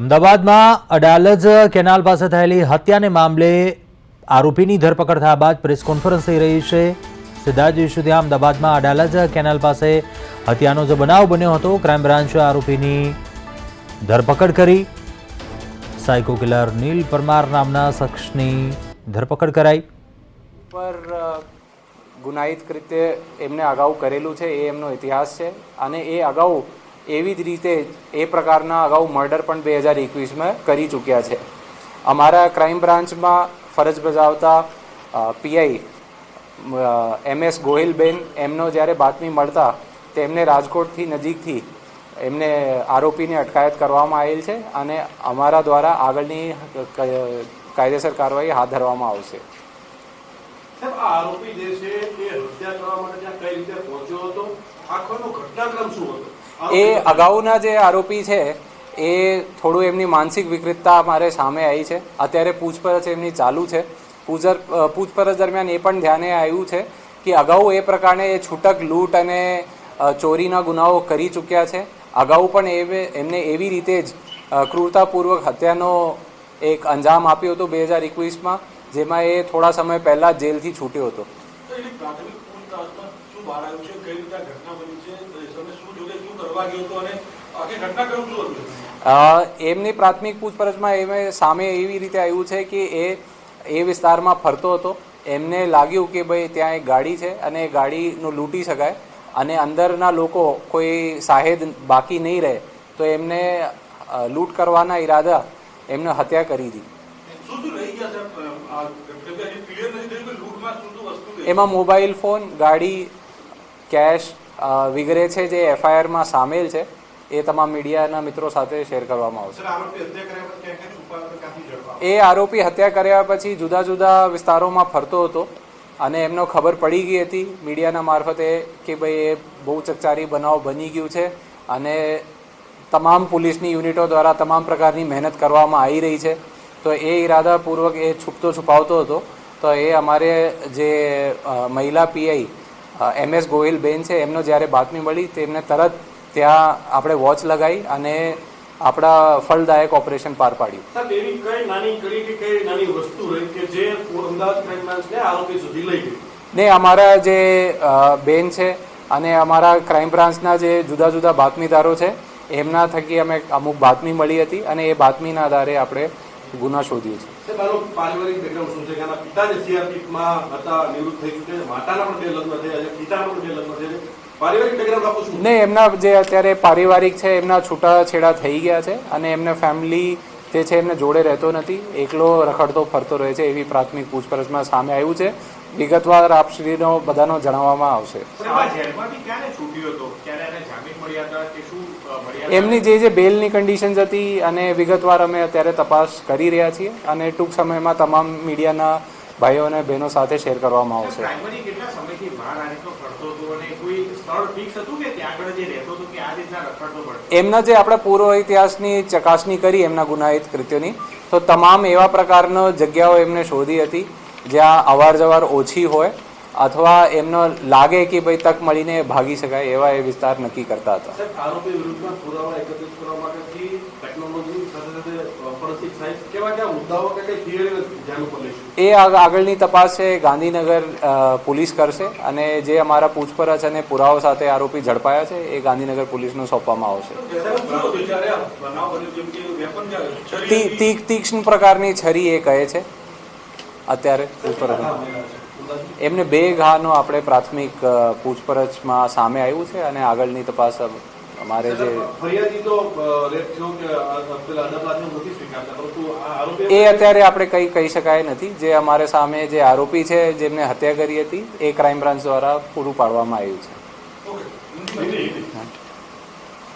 અમદાવાદમાં અડાલજ કેનાલ પાસે થયેલી હત્યાને મામલે આરોપીની ધરપકડ થયા બાદ પ્રેસ કોન્ફરન્સ થઈ રહી છે. સિદ્ધાર્થ ત્યાં અમદાવાદમાં અડાલજ કેનાલ પાસે હત્યાનો જે બનાવ બન્યો હતો, ક્રાઇમ બ્રાન્ચે આરોપીની ધરપકડ કરી. સાયકો કિલર નીલ પરમાર નામના શખ્સની ધરપકડ કરાઈ. પર ગુનાહિત કૃત્ય એમને અગાઉ કરેલું છે, એ એમનો ઇતિહાસ છે અને એ અગાઉ એવી જ રીતે એ પ્રકારના અગાઉ મર્ડર પણ બે હજાર એકવીસમાં કરી ચૂક્યા છે. અમારા ક્રાઇમ બ્રાન્ચમાં ફરજ બજાવતા પીઆઈ એમ એસ ગોહિલબેન એમનો જ્યારે બાતમી મળતા, તેમને રાજકોટથી નજીકથી એમને આરોપીની અટકાયત કરવામાં આવેલ છે અને અમારા દ્વારા આગળની કાયદેસર કાર્યવાહી હાથ ધરવામાં આવશે. આરોપી જે છે, એ હત્યા કરવા માટે કઈ રીતે પહોંચ્યો હતો? આખોનો ઘટનાક્રમ શું હતો? એ અગાઉના જે આરોપી છે, એ થોડું એમની માનસિક વિકૃતતા મારે સામે આવી છે. અત્યારે પૂછપરછ એમની ચાલુ છે. પૂજર પૂછપરછ દરમિયાન એ પણ ધ્યાને આવ્યું છે કે અગાઉ એ પ્રકારે એ છૂટક લૂંટ અને ચોરીના ગુનાઓ કરી ચૂક્યા છે. અગાઉ પણ એ એમને એવી રીતે જ ક્રૂરતાપૂર્વક હત્યાનો એક અંજામ આપ્યો હતો બે હજાર એકવીસમાં, જેમાં એ થોડા સમય પહેલાં જેલથી છૂટ્યો હતો. તો એની પ્રાથમિક પૂછતાછમાં શું બહાર આવ્યું છે કઈ રીતે ઘટના બની છે તો શું જોડે શું કરવા ગયો હતો અને આખી ઘટનાક્રમ શું એમની પ્રાથમિક પૂછપરછમાં એમે સામે એવી રીતે આવ્યું છે કે એ એ વિસ્તારમાં ફરતો હતો. એમને લાગ્યું કે ભાઈ ત્યાં એક ગાડી છે અને એ ગાડીનું લૂંટી શકાય અને અંદરના લોકો કોઈ સાહેદ બાકી નહીં રહે તો એમને લૂંટ કરવાના ઈરાદા એમને હત્યા કરી હતી એમાં મોબાઈલ ફોન ગાડી કેશ વગેરે છે જે એફઆઈઆરમાં સામેલ છે એ તમામ મીડિયાના મિત્રો સાથે શેર કરવામાં આવશે. એ આરોપી હત્યા કર્યા પછી જુદા જુદા વિસ્તારોમાં ફરતો હતો અને એમનો ખબર પડી ગઈ હતી મીડિયાના મારફતે કે ભાઈ એ બહુ ચકચારી બનાવ બની ગયું છે અને તમામ પોલીસની યુનિટો દ્વારા તમામ પ્રકારની મહેનત કરવામાં આવી રહી છે. તો એ ઈરાદાપૂર્વક એ છૂપતો છુપાવતો હતો. તો એ અમારે જે મહિલા પીઆઈ એમ એસ ગોહિલ બેન છે એમનો જ્યારે બાતમી મળી તેમને તરત ત્યાં આપણે વોચ લગાવી અને આપણા ફળદાયક ઓપરેશન પાર પાડ્યું. ને અમારા જે બેન છે અને અમારા ક્રાઇમ બ્રાન્ચના જે જુદા જુદા બાતમીદારો છે એમના થકી અમે અમુક બાતમી મળી હતી અને એ બાતમીના આધારે આપણે ગુના શોધીએ છીએ. સાહેબ આનું પારિવારિક બેકગ્રાઉન્ડ શું છે? કે આના પિતા જે સીઆરપીએફમાં હતા નિવૃત્ત થઈ ચૂક્યા છે. માતાના પણ બે લગ્ન થયા છે પિતાના પણ બે લગ્ન થયા છે. પારિવારિક બેકગ્રાઉન્ડ આપું શું? ને એમના જે અત્યારે પારિવારિક છે એમના છૂટાછેડા થઈ ગયા છે અને એમને ફેમિલી જે છે એમને જોડે રહેતો નથી એકલો રખડતો ફરતો રહે છે એવી પ્રાથમિક પૂછપરછમાં સામે આવ્યું છે. વિગતવાર આપશ્રીનો બધાનો જણાવવામાં આવશે? એમની જે જે બેલની કન્ડિશન્સ હતી અને વિગતવાર અમે અત્યારે તપાસ કરી રહ્યા છીએ અને ટૂંક સમયમાં તમામ મીડિયાના ભાઈઓ અને બહેનો સાથે શેર કરવામાં આવશે. એમના જે આપણે પૂર્વ ઇતિહાસની ચકાસણી કરી એમના ગુનાહિત કૃત્યોની તો તમામ એવા પ્રકારનો જગ્યાઓ એમને શોધી હતી જ્યાં અવાર જવાર ઓછી હોય અથવા એમનો લાગે કે ભાઈ તક મળીને ભાગી શકાય એવા એ વિસ્તાર નક્કી કરતા હતા. એ આગ- આગળની તપાસ છે ગાંધીનગર પોલીસ કરશે અને જે અમારા પૂછપરછ અને પુરાવો સાથે આરોપી ઝડપાયા છે એ ગાંધીનગર પોલીસને સોંપવામાં આવશે? તીક્ષ્ણ પ્રકારની છરી એ કહે છે. અત્યારે પૂછપરછ? એમને બે ઘાનો આપણે પ્રાથમિક પૂછપરછમાં સામે આવ્યું છે અને આગળની તપાસ અમારે જે એ અત્યારે આપણે કંઈ કહી શકાય નથી. જે અમારે સામે જે આરોપી છે જેમને હત્યા કરી હતી એ ક્રાઇમ બ્રાન્ચ દ્વારા પૂરું પાડવામાં આવ્યું છે.